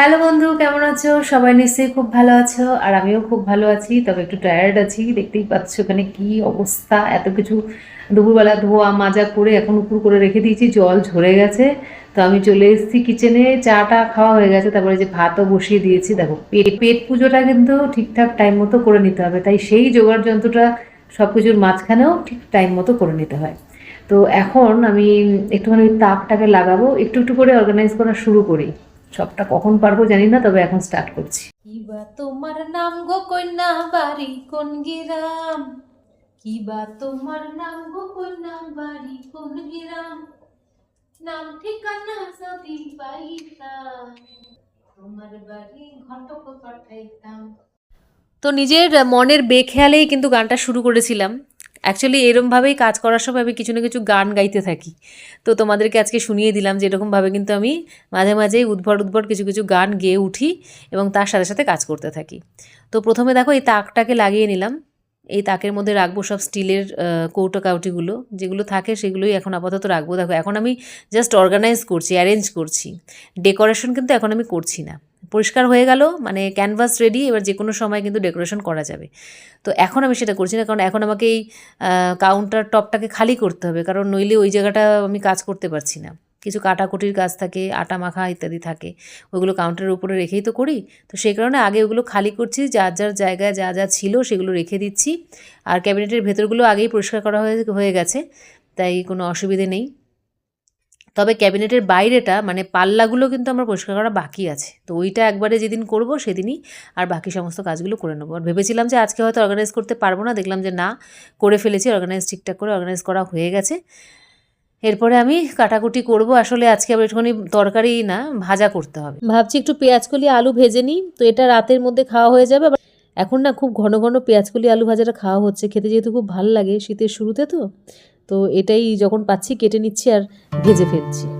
Hello বন্ধু, কেমন আছো? সবাই নিশ্চয়ই খুব ভালো আছো, আর আমিও খুব ভালো আছি, তবে একটু টায়ার্ড আছি। দেখতেই পাচ্ছ ওখানে কি অবস্থা, এত কিছু দুপুরবেলা ধোয়া মাজা করে এখন উপর করে রেখে দিয়েছি, জল ঝরে গেছে। তো আমি চলে এসেছি কিচেনে চাটা খাওয়া হয়ে গেছে, তারপরে যে ভাতও বসিয়ে দিয়েছি। দেখো পেট পেট পুজোটা কিন্তু ঠিকঠাক টাইম মতো করে নিতে হবে, তাই সেই জোগাড় যন্ত্রটা সব কিছুর মাঝখানেও ঠিক টাইম মতো করে নিতে হয়। তো এখন আমি একটুখানি ওই তাকটাকে লাগাবো, একটু একটু করে অর্গানাইজ করা শুরু করি। সবটা কখন পারব জানি না তবে এখন স্টার্ট করছি। কিবা তোমার নাম গো কন্যা বাড়ি কোন গিরাম? কিবা তোমার নাম গো কন্যা বাড়ি কোন গিরাম? নাম ঠিকানা যদি পাইতাম তোমার বাড়ি ঘটক পাঠাইতাম। তো নিজের মনের বেখেয়ালেই কিন্তু গানটা শুরু করেছিলাম। অ্যাকচুয়ালি এরমভাবেই কাজ করার সময় আমি কিছু না কিছু গান গাইতে থাকি। তো তোমাদেরকে আজকে শুনিয়ে দিলাম যে এরকমভাবে কিন্তু আমি মাঝে মাঝেই উদ্ভট উদ্ভট কিছু কিছু গান গেয়ে উঠি এবং তার সাথে সাথে কাজ করতে থাকি। তো প্রথমে দেখো এই তাকটাকে লাগিয়ে নিলাম। এই তাকের মধ্যে রাখব সব স্টিলের কৌটো কাউটিগুলো। যেগুলো থাকে সেগুলোই এখন আপাতত রাখব। দেখো, এখন আমি জাস্ট অর্গানাইজ করছি অ্যারেঞ্জ করছি। ডেকোরেশন কিন্তু এখন আমি করছি না। পরিষ্কার হয়ে গেল মানে ক্যানভাস রেডি এবার যে কোনো সময় কিন্তু ডেকোরেশন করা যাবে। তো এখন আমি সেটা করছি না, কারণ এখন আমাকে এই কাউন্টার টপটাকে খালি করতে হবে, কারণ নইলে ওই জায়গাটা আমি কাজ করতে পারছি না। কিছু কাটাকুটির কাজ থাকে, আটা মাখা ইত্যাদি থাকে, ওইগুলো কাউন্টারের উপরে রেখেই তো করি। তো সেই কারণে আগে ওগুলো খালি করছি, যার যার জায়গায় যা যা ছিল সেগুলো রেখে দিচ্ছি। আর ক্যাবিনেটের ভেতরগুলো আগেই পরিষ্কার করা হয়ে হয়ে গেছে, তাই কোনো অসুবিধে নেই। তবে ক্যাবিনেটের বাইরেটা মানে পাল্লাগুলো কিন্তু আমার পরিষ্কার করা বাকি আছে। তো ওইটা একবারে যেদিন করব সেদিনই আর বাকি সমস্ত কাজগুলো করে নেব। আর ভেবেছিলাম যে আজকে হয়তো অর্গানাইজ করতে পারব না, দেখলাম যে না, করে ফেলেছি অর্গানাইজ ঠিকঠাক করে অর্গানাইজ করা হয়ে গেছে। এরপরে আমি কাটাকুটি করব, আসলে আজকে আবার একটুখানি তরকারি না, ভাজা করতে হবে। ভাবছি একটু পেঁয়াজকলি আলু ভেজে নিই, তো এটা রাতের মধ্যে খাওয়া হয়ে যাবে। এখন না খুব ঘন ঘন পেঁয়াজকলি আলু ভাজাটা খাওয়া হচ্ছে, খেতে যেহেতু খুব ভালো লাগে শীতের শুরুতে তো তো এটাই যখন পাচ্ছি কেটে নিচ্ছি আর ভেজে ফেলছি।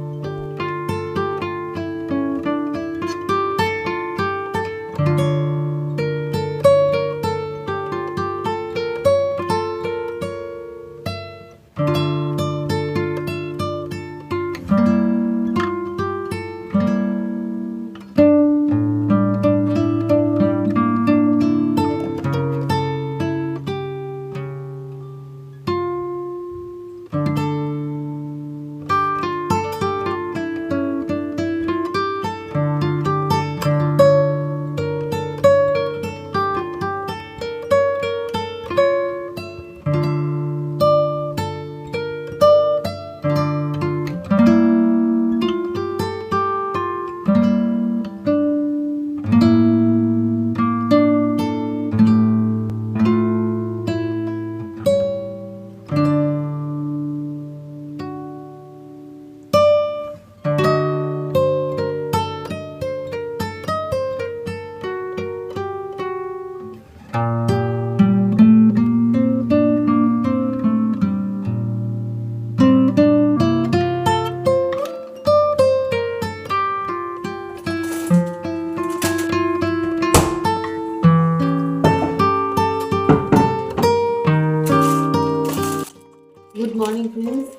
ফ্রেন্ডস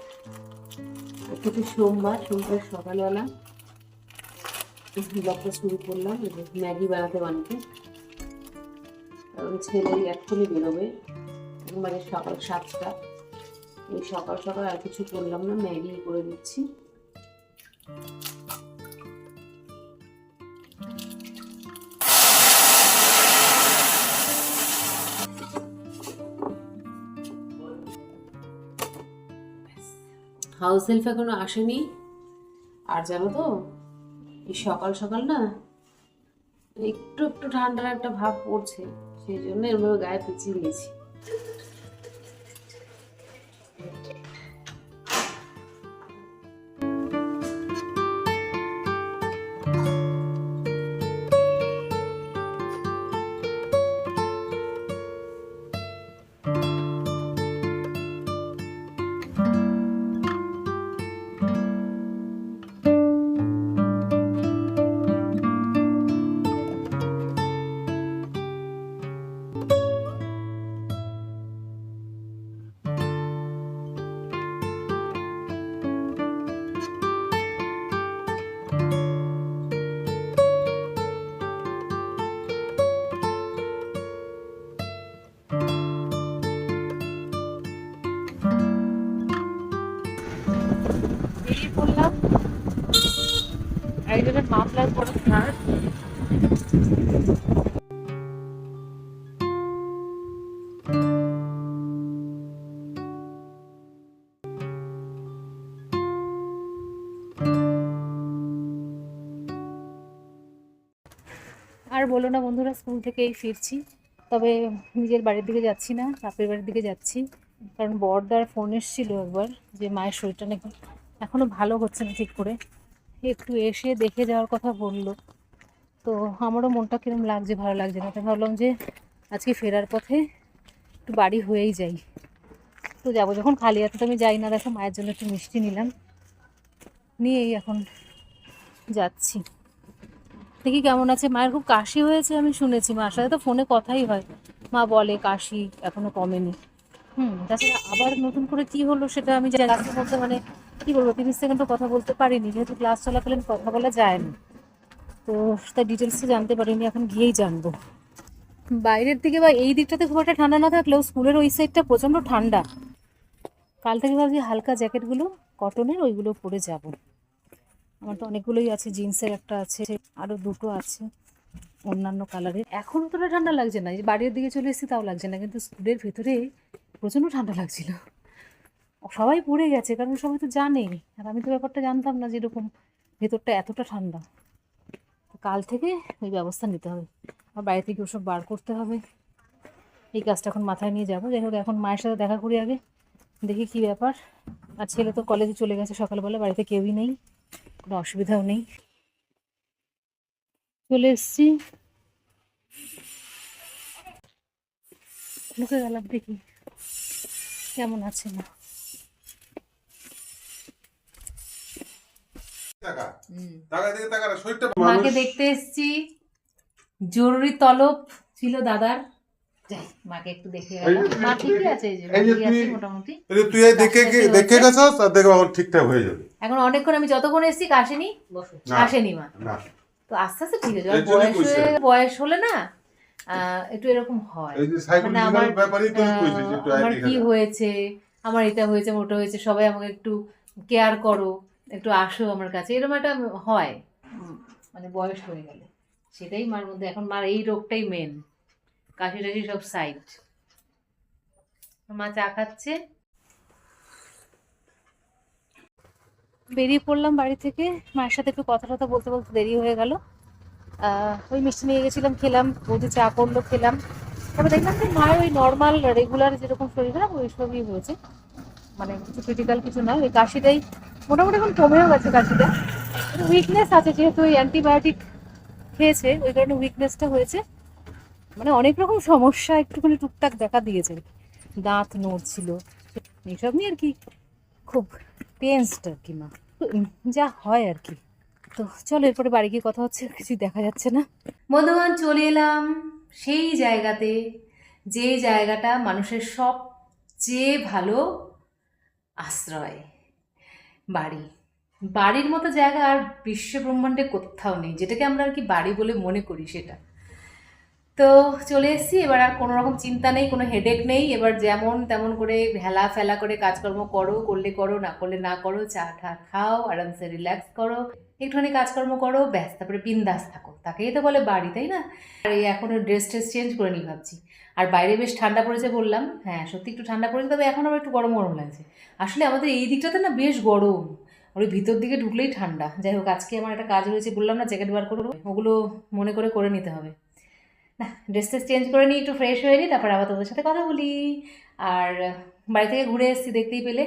আজকে সোমবার সোমবার সকালবেলা। শুরু করলাম ম্যাগি বানাতে বানাতে। কারণ ছেলে এক্ষুনি বেরোবে। মানে সকাল সাতটা। সকাল সকাল আর কিছু করলাম না, ম্যাগি করে দিচ্ছি। হাউস হেল্প এখনও আসেনি। আর জানো তো, এই সকাল সকাল না একটু একটু ঠান্ডার একটা ভাব পড়ছে, সেই জন্য এরভাবে গায়ে পিছিয়ে দিয়েছি। পড়লাম একজনের মাফলার পরে আর বলো না বন্ধুরা, স্কুল থেকে এই ফিরছি। তবে নিজের বাড়ির দিকে যাচ্ছি না, বাপের বাড়ির দিকে যাচ্ছি। কারণ বরদার ফোন এসেছিল একবার যে মায়ের শরীরটা নাকি এখনও ভালো হচ্ছে না ঠিক করে। একটু এসে দেখে যাওয়ার কথা বলল। তো আমারও মনটা কিরম লাগছে, ভালো লাগছে না। তাই ভাবলাম যে আজকে ফেরার পথে একটু বাড়ি হয়েই যাই। তো যাব, যখন খালি হাতে তো আমি যাই না, দেখো মায়ের জন্য একটু মিষ্টি নিলাম। নিয়েই এখন যাচ্ছি। দেখি কেমন আছে। মায়ের খুব কাশি হয়েছে আমি শুনেছি। মার সাথে তো ফোনে কথাই হয়। মা বলে কাশি এখনও কমেনি। হুম, তাছাড়া আবার নতুন করে কি হলো সেটা আমি ক্লাসের মধ্যে মানে কি বলব, তিরিশ সেকেন্ডও কথা বলতে পারিনি, যেহেতু ক্লাস চলাকালীন কথা বলা যায় না তো তার ডিটেলসে জানতে পারিনি, এখন গিয়েই জানব। বাইরের দিকে বা এই দিকটাতে খুব একটা ঠান্ডা না থাকলেও স্কুলের ওই সাইডটা প্রচণ্ড ঠান্ডা। কাল থেকে ভাবছি হালকা জ্যাকেটগুলো কটনের ওইগুলো পরে যাব। আমার তো অনেকগুলোই আছে জিন্সের একটা আছে আরও দুটো আছে, অন্যান্য কালারের এখন অতটা ঠান্ডা লাগছে না বাড়ির দিকে চলে এসেছি তাও লাগছে না, কিন্তু স্কুলের ভেতরে প্রচণ্ড ঠান্ডা লাগছিল। সবাই পড়ে গেছে, কারণ সবাই তো জানে আর আমি তো ব্যাপারটা জানতাম না যে এরকম ভেতরটা এতটা ঠান্ডা। কাল থেকে ওই ব্যবস্থা নিতে হবে। আর বাড়ি থেকে ওসব বার করতে হবে। এই কাজটা এখন মাথায় নিয়ে যাব। যাই হোক, এখন মায়ের সাথে দেখা করি আগে। দেখি কি ব্যাপার। আর ছেলে তো কলেজে চলে গেছে সকালবেলা, বাড়িতে কেউই নেই। কোনো অসুবিধাও নেই। চলে এসছি। ঢুকে গেলাম দেখি। কেমন আছে না মাকে দেখতে এসছি। জরুরি তলব ছিল দাদার। মাকে একটু দেখে মা ঠিকই আছে এই যে এই যে ঠিকই আছে তুই- মোটামুটি। তুই দেখে দেখে গেছস? আর দেখো এখন ঠিকঠাক হয়ে যাবে। এখন অনেকক্ষণ আমি যতক্ষণ এসছি কাশেনি না। আসেনি মা। তো আস্তে আস্তে ঠিক আছে। বয়স হয়ে- বয়স হলে না আহ, একটু এরকম হয়। মানে আমার আমার কি হয়েছে আমার এটা হয়েছে মোটা হয়েছে সবাই আমাকে একটু কেয়ার করো। একটু আসো আমার কাছে। এরকম একটা হয়। মানে বয়স হয়ে গেলে। সেটাই মার মধ্যে। এখন মার এই রোগটাই মেন কাশি টাশি সব সাইড মা চা খাচ্ছে। বেরিয়ে পড়লাম বাড়ি থেকে। মায়ের সাথে একটু কথা টথা বলতে বলতে দেরি হয়ে গেল। আহ, ওই মিষ্টি নিয়ে গেছিলাম খেলাম। বৌদি চা করল খেলাম। তবে দেখলাম যে মায়ের ওই নর্মাল রেগুলার যেরকম শরীর খারাপ ওই সবই হয়েছে। মানে কিছু ক্রিটিক্যাল কিছু নয় ওই কাশিটাই মোটামুটি এখন কমেও গেছে কাশিটা উইকনেস আছে, যেহেতু ওই অ্যান্টিবায়োটিক খেয়েছে, ওই কারণে উইকনেসটা হয়েছে। মানে অনেক রকম সমস্যা একটুখানি টুকটাক দেখা দিয়েছে। দাঁত নড়ছিল এইসব নিয়ে আর কি খুব টেন্সড আর কি মা। যা হয় আর কি। তো চলো, এরপরে বাড়ি গিয়ে কথা হচ্ছে কিছু দেখা যাচ্ছে না। বন্ধুবান চলে এলাম সেই জায়গাতে, যে জায়গাটা মানুষের সবচেয়ে ভালো আশ্রয়। বাড়ি। বাড়ির মতো জায়গা আর বিশ্ব ব্রহ্মাণ্ডে কোথাও নেই, যেটাকে আমরা আর কি বাড়ি বলে মনে করি সেটা। তো চলে এসেছি, এবার আর কোনো রকম চিন্তা নেই, কোনো হেডেক নেই। এবার যেমন তেমন করে হেলা ফেলা করে কাজকর্ম করো, করলে করো, না করলে না করো, চা ঠা খাও, আরামসে রিল্যাক্স করো। একটুখানি কাজকর্ম করো, ব্যাস, তারপরে বিন্দাস থাকো। তাকেই তো বলে বাড়ি, তাই না? আর এই এখন ড্রেস ট্রেস চেঞ্জ করে নিই ভাবছি। আর বাইরে বেশ ঠান্ডা পড়েছে বললাম। হ্যাঁ সত্যি একটু ঠান্ডা পড়েছে, তবে এখন আবার একটু গরম গরম লাগছে। আসলে আমাদের এই দিকটাতে না বেশ গরম। ওই ভিতর দিকে ঢুকলেই ঠান্ডা। যাই হোক, আজকে আমার একটা কাজ রয়েছে বললাম না জ্যাকেট বার করব। ওগুলো মনে করে করে নিতে হবে। না ড্রেস ট্রেস চেঞ্জ করে নিই, একটু ফ্রেশ হয়ে নিই, তারপর আবার তোদের সাথে কথা বলি। আর বাড়ি থেকে ঘুরে এসেছি, দেখতেই পেলে।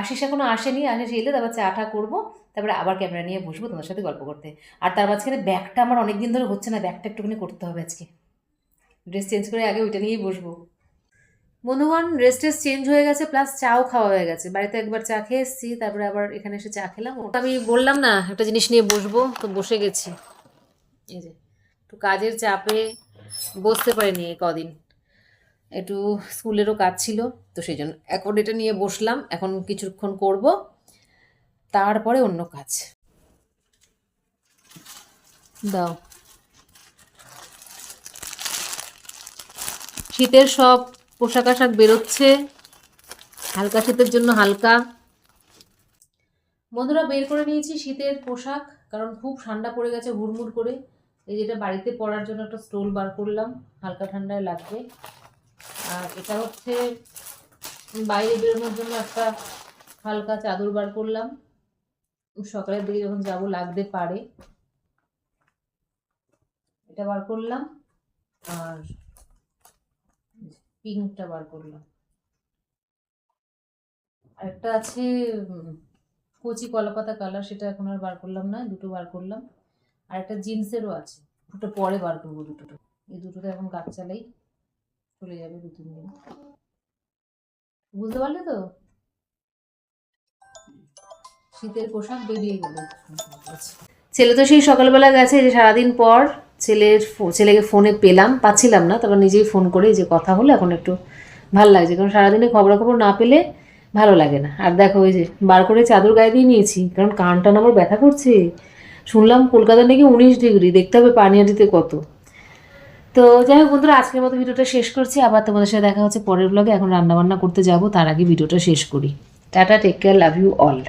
আশিস এখনও আসেনি আশিস এলে তারপর চাটা করব। তারপরে আবার ক্যামেরা নিয়ে বসবো তোমার সাথে গল্প করতে। আর তার মাঝখানে ব্যাগটা আমার অনেক দিন ধরে হচ্ছে না, ব্যাগটা একটুখানি করতে হবে আজকে। ড্রেস চেঞ্জ করে আগে ওইটা নিয়েই বসবো। বন্ধুগণ ড্রেস ট্রেস চেঞ্জ হয়ে গেছে প্লাস চাও খাওয়া হয়ে গেছে। বাড়িতে একবার চা খেয়ে এসেছি, তারপরে আবার এখানে এসে চা খেলাম। আমি বললাম না, একটা জিনিস নিয়ে বসবো, তো বসে গেছি। এই যে, একটু কাজের চাপে বসতে পারিনি কদিন। একটু স্কুলেরও কাজ ছিল, তো সেই জন্য এখন এটা নিয়ে বসলাম, এখন কিছুক্ষণ করব। তারপরে অন্য কাজ। দাও। শীতের সব পোশাক আশাক বেরোচ্ছে। হালকা শীতের জন্য হালকা। বন্ধুরা, বের করে নিয়েছি শীতের পোশাক, কারণ খুব ঠান্ডা পড়ে গেছে হুড়মুড় করে। এই যেটা বাড়িতে পরার জন্য একটা স্টোল বার করলাম, হালকা ঠান্ডায় লাগবে। আর এটা হচ্ছে বাইরে বেরোনোর জন্য একটা হালকা চাদর বার করলাম। সকালের দিকে যখন যাব লাগতে পারে। এটা বার করলাম আর পিঙ্কটা বার করলাম। একটা আছে কচি কলাপাতা কালার, সেটা এখন আর বার করলাম না, দুটো বার করলাম। আর একটা জিন্সেরও আছে, দুটো পরে বার করব দুটো এই দুটোতে এখন কাজ চালাই চলে যাবে দু তিন দিন। বুঝতে পারলে তো? শীতের পোশাক বেরিয়ে গেল ছেলে তো সেই সকালবেলা গেছে যে সারাদিন পর ছেলের ছেলেকে ফোনে পেলাম, পাচ্ছিলাম না, তারপর নিজেই ফোন করে যে কথা হলো, এখন একটু ভালো লাগছে, কারণ সারাদিনে খবরাখবর না পেলে ভালো লাগে না। আর দেখো ওই যে বার করে চাদর গায়ে দিয়ে নিয়েছি, কারণ কান টান আমার ব্যথা করছে। শুনলাম কলকাতা নাকি উনিশ ডিগ্রি, দেখতে হবে পানিহাটিতে কত। তো যাই হোক বন্ধুরা, আজকের মতো ভিডিওটা শেষ করছি, আবার তোমাদের সাথে দেখা হচ্ছে পরের ব্লগে এখন রান্নাবান্না করতে যাব, তার আগে ভিডিওটা শেষ করি। Tata take care love you all